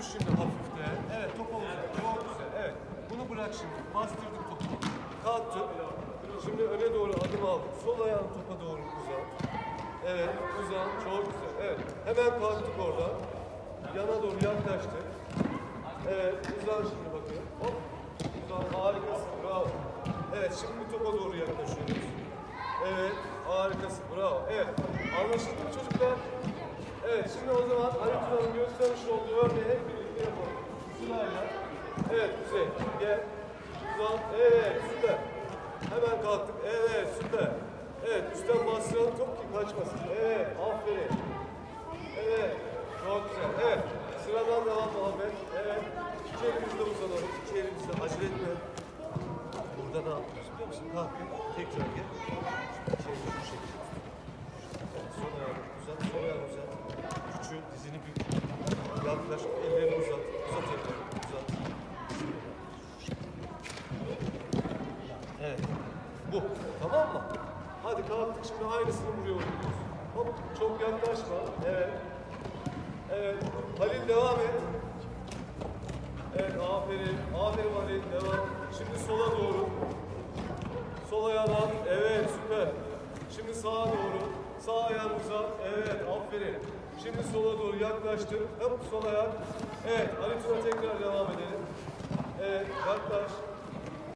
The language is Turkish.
dur şimdi hafifte. Evet top olacak. Çok güzel. Evet. Bunu bırak şimdi. Bastırdık topu. Kalktın. Şimdi öne doğru adım al. Sol ayağın topa doğru uzat. Evet uzan. Çok güzel. Evet. Hemen kalktık orada. Yana doğru yaklaştık. Evet uzan şimdi bakın. Hop. Uzan. Harikasın. Bravo. Evet şimdi topa doğru yaklaşıyoruz. Evet harikasın. Bravo. Evet. Anlaşıldı mı çocuklar? Evet şimdi o zaman Ali Tuna'nın göstermiş olduğu örneği hep birlikte yapalım. Sırayla. Evet Kuzey gel. Uzan. Evet süper. Hemen kalktık. Evet süper. Evet üstten bastıralım top ki kaçmasın. Evet aferin. Evet çok güzel. Evet sıradan devam Muhammed. Evet. İki elimizle uzanalım. İki elimizle acele etme. Burada ne yapıyoruz biliyor musun? Kalkın. Tekrar gel. Şimdi iki elimizi bu şekilde. Evet, sol ayağını uzat, sol ayağını uzat. Küçüğün dizini bük. Yaklaş, ellerini uzat. Uzat ellerini, uzat. Evet. Bu. Tamam mı? Hadi kalktık şimdi aynısını buraya. Hop, çok yaklaşma. Evet. Evet. Halil devam et. Evet, aferin. Aferin Halil, devam. Şimdi sola doğru. Sol ayağını at. Evet, süper. Şimdi sağa doğru. Sağ ayağını. Evet, aferin. Şimdi sola doğru yaklaştır. Hop, sol ayak. Evet, Ali Tuna tekrar devam edelim.